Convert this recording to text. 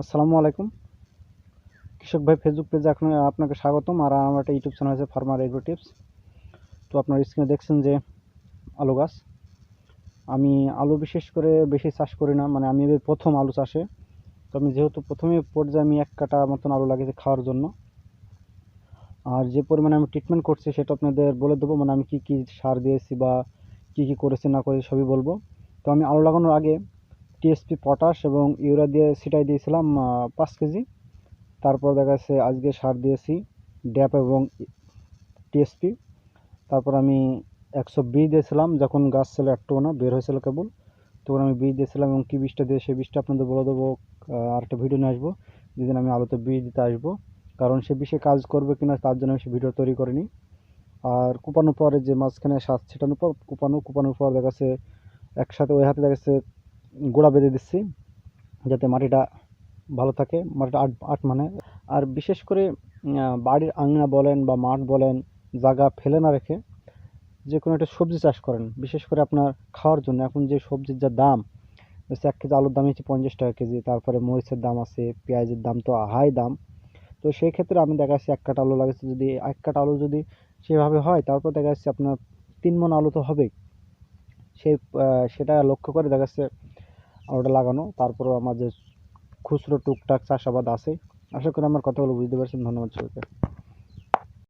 আসসালামু আলাইকুম। কৃষক ভাই ফেসবুক পেজে এখন আপনাকে স্বাগতম। আর আমার একটা ইউটিউব চ্যানেল আছে ফার্মার এগ্রো টিপস তো আপনার স্ক্রিনে দেখছেন যে, আলু গাছ। আমি আলু বিশেষ করে বেশি চাষ করি না মানে আমি প্রথম আলু চাষে। তো আমি যেহেতু প্রথমে পর্যায়ে আমি এক কাটা মতন আলু লাগিয়েছি খাওয়ার জন্য। আর যে পরিমাণে আমি ট্রিটমেন্ট করছি, সেটা আপনাদের বলে দেবো মানে আমি কী কী সার দিয়েছি বা কী কী করেছি, না করেছি, সবই বলব। তো আমি আলু লাগানোর আগে টিএসপি পটাশ এবং ইউরিয়া দিয়ে ছিটাই দিয়েছিলাম পাঁচ কেজি। তারপর দেখা যাচ্ছে আজকে সার দিয়েছি ড্যাপ এবং টিএসপি তারপর আমি একশো বীজ দিয়েছিলাম, যখন গাছ ছিল একটু না, বের হয়েছিল কেবল। তখন আমি বীজ দিয়েছিলাম এবং কী বীজটা দিয়ে, সেই বীজটা আপনাদের বলে দেবো আর একটা ভিডিও নিয়ে আসব। যেদিন আমি আলুতে বীজ দিতে আসব। কারণ সে বিষয়ে কাজ করবে কিনা, তার জন্য আমি সে ভিডিও তৈরি করিনি। আর কুপানোর পরে যে মাঝখানে সার ছেটানোর পর, কুপানো, কুপানোর পর দেখা যাচ্ছে একসাথে ওই হাতে দেখা যাচ্ছে গোড়া বেঁধে দিচ্ছি, যাতে মাটিটা ভালো থাকে, মাটিটা আট আট মানে। আর বিশেষ করে বাড়ির আঙিনা বলেন বা মাঠ বলেন, জায়গা ফেলে না রেখে যে কোনো একটা সবজি চাষ করেন। বিশেষ করে আপনার খাওয়ার জন্য। এখন যে সবজির যা দাম, হচ্ছে এক কেজি আলুর দাম হচ্ছে পঞ্চাশ টাকা কেজি, তারপরে মরিচের দাম আছে, পেঁয়াজের দাম তো হাই দাম। তো সেই ক্ষেত্রে আমি দেখা যাচ্ছে এক কাটা আলু লাগাচ্ছি যদি এক কাটা আলু যদি সেভাবে হয়, তারপর দেখা যাচ্ছে আপনার তিন মন আলু তো হবেই। সেই সেটা লক্ষ্য করে দেখা যাচ্ছে আলুটা লাগানো। তারপরেও আমার যে খুচরো টুকটাক চাষাবাদ আছে। আশা করি আমার কথাগুলো বুঝতে পারছেন। ধন্যবাদ সবাইকে।